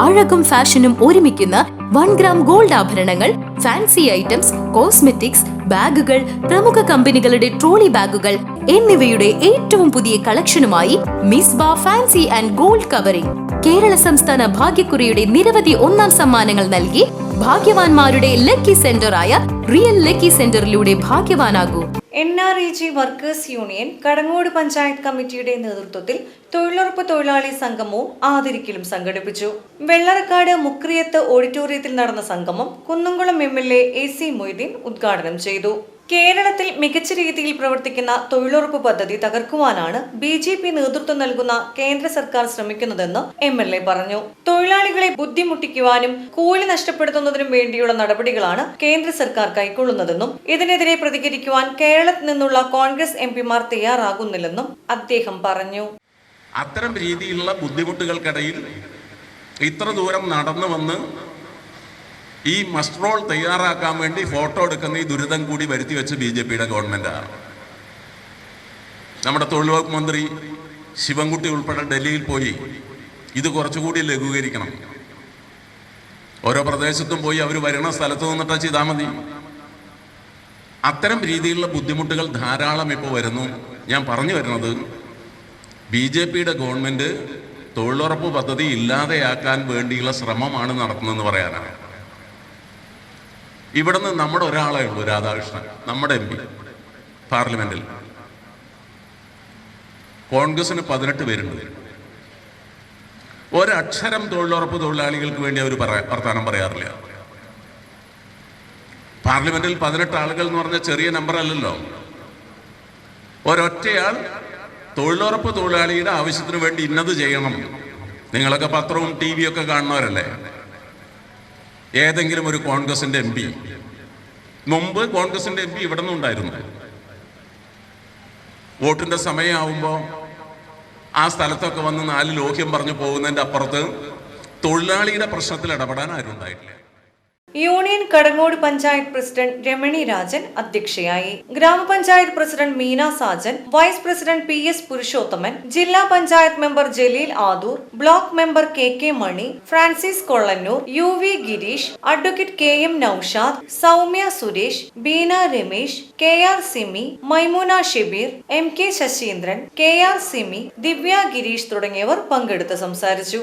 അഴകും ഫാഷനും ഒരുമിക്കുന്ന one gram gold ആഭരണങ്ങൾ ഫാൻസി ഐറ്റംസ് കോസ്മെറ്റിക്സ് ബാഗുകൾ പ്രമുഖ കമ്പനികളുടെ ട്രോളി ബാഗുകൾ എന്നിവയുടെ ഏറ്റവും പുതിയ കളക്ഷനുമായി മിസ് ബാ fancy and gold covering. Kerala സംസ്ഥാന ഭാഗ്യക്കുറിയുടെ നിരവധി ഒന്നാം സമ്മാനങ്ങൾ നൽകി ഭാഗ്യവാന്മാരുടെ ലക്കി സെന്റർ ആയ റിയൽ ലക്കി സെന്ററിലൂടെ ഭാഗ്യവാനാകൂ. N R E G workers union Kadangode panchayat കമ്മിറ്റിയുടെ നേതൃത്വത്തിൽ തൊഴിലുറപ്പ് തൊഴിലാളി സംഗമവും ആദരിക്കലും സംഘടിപ്പിച്ചു. വെള്ളറക്കാട് മുക്രിയത്ത് ഓഡിറ്റോറിയത്തിൽ നടന്ന സംഗമം Kunnamkulam M L A C Moideen ഉദ്ഘാടനം ചെയ്തു. കേരളത്തിൽ മികച്ച രീതിയിൽ പ്രവർത്തിക്കുന്ന തൊഴിലുറപ്പ് പദ്ധതി തകർക്കുവാനാണ് ബി ജെ പി നേതൃത്വം നൽകുന്ന കേന്ദ്ര സർക്കാർ ശ്രമിക്കുന്നതെന്ന് എം എൽ എ പറഞ്ഞു. തൊഴിലാളികളെ ബുദ്ധിമുട്ടിക്കുവാനും കൂലി നഷ്ടപ്പെടുത്തുന്നതിനും വേണ്ടിയുള്ള നടപടികളാണ് കേന്ദ്ര സർക്കാർ കൈക്കൊള്ളുന്നതെന്നും ഇതിനെതിരെ പ്രതികരിക്കുവാൻ കേരളത്തിൽ നിന്നുള്ള കോൺഗ്രസ് എം പിമാർ തയ്യാറാകുന്നില്ലെന്നും അദ്ദേഹം പറഞ്ഞു. അത്തരം രീതിയിലുള്ള ബുദ്ധിമുട്ടുകൾക്കിടയിൽ ഇത്ര ദൂരം നടന്നു വന്ന് ഈ മസ്ട്രോൾ തയ്യാറാക്കാൻ വേണ്ടി ഫോട്ടോ എടുക്കുന്ന ഈ ദുരിതം കൂടി വരുത്തി വെച്ച് ബി ജെ പിയുടെ ഗവൺമെന്റാണ് നമ്മുടെ തൊഴിൽ വകുപ്പ് മന്ത്രി ശിവൻകുട്ടി ഉൾപ്പെടെ ഡൽഹിയിൽ പോയി ഇത് കുറച്ചുകൂടി ലഘൂകരിക്കണം. ഓരോ പ്രദേശത്തും പോയി അവർ വരുന്ന സ്ഥലത്ത് നിന്നിട്ട് ചെയ്താൽ മതി. അത്തരം രീതിയിലുള്ള ബുദ്ധിമുട്ടുകൾ ധാരാളം ഇപ്പോൾ വരുന്നു. ഞാൻ പറഞ്ഞു വരുന്നത് ബി ജെ പിയുടെ ഗവൺമെന്റ് തൊഴിലുറപ്പ് പദ്ധതി ഇല്ലാതെയാക്കാൻ വേണ്ടിയുള്ള ശ്രമമാണ് നടത്തുന്നതെന്ന് പറയാനാണ്. ഇവിടുന്ന് നമ്മുടെ ഒരാളെ ഉള്ളൂ രാധാകൃഷ്ണൻ നമ്മുടെ എം പി പാർലമെന്റിൽ. കോൺഗ്രസിന് പതിനെട്ട് പേരുണ്ട്. ഒരക്ഷരം തൊഴിലുറപ്പ് തൊഴിലാളികൾക്ക് വേണ്ടി അവർ പറയാ വർത്താനം പറയാറില്ല. പാർലമെന്റിൽ പതിനെട്ട് ആളുകൾ എന്ന് പറഞ്ഞ ചെറിയ നമ്പർ അല്ലല്ലോ. ഒരൊറ്റയാൾ തൊഴിലുറപ്പ് തൊഴിലാളിയുടെ ആവശ്യത്തിന് വേണ്ടി ഇന്നത് ചെയ്യണം. നിങ്ങളൊക്കെ പത്രവും ടി വിയൊക്കെ കാണുന്നവരല്ലേ? ഏതെങ്കിലും ഒരു കോൺഗ്രസിന്റെ എം പി. മുമ്പ് കോൺഗ്രസിന്റെ എം പി ഇവിടെ നിന്നുണ്ടായിരുന്നു വോട്ടിന്റെ സമയമാവുമ്പോൾ ആ സ്ഥലത്തൊക്കെ വന്ന് നാല് ലോഹ്യം പറഞ്ഞു പോകുന്നതിന്റെ അപ്പുറത്ത് തൊഴിലാളിയുടെ പ്രശ്നത്തിൽ ഇടപെടാൻ ആരും ഉണ്ടായിട്ടില്ല യൂണിയൻ കടങ്ങോട് പഞ്ചായത്ത് പ്രസിഡന്റ് രമണി രാജൻ അധ്യക്ഷയായി. ഗ്രാമപഞ്ചായത്ത് president Meena Sajan vice president P S Purushothaman ജില്ലാ panchayat member Jaleel Adoor block member K K Mani Francis Kollannur U V Gireesh advocate K M Noushad Soumya Suresh Beena Ramesh K R Simi Maimoona Shebeer M K Saseendran K R Simi Divya Gireesh തുടങ്ങിയവർ പങ്കെടുത്ത് സംസാരിച്ചു.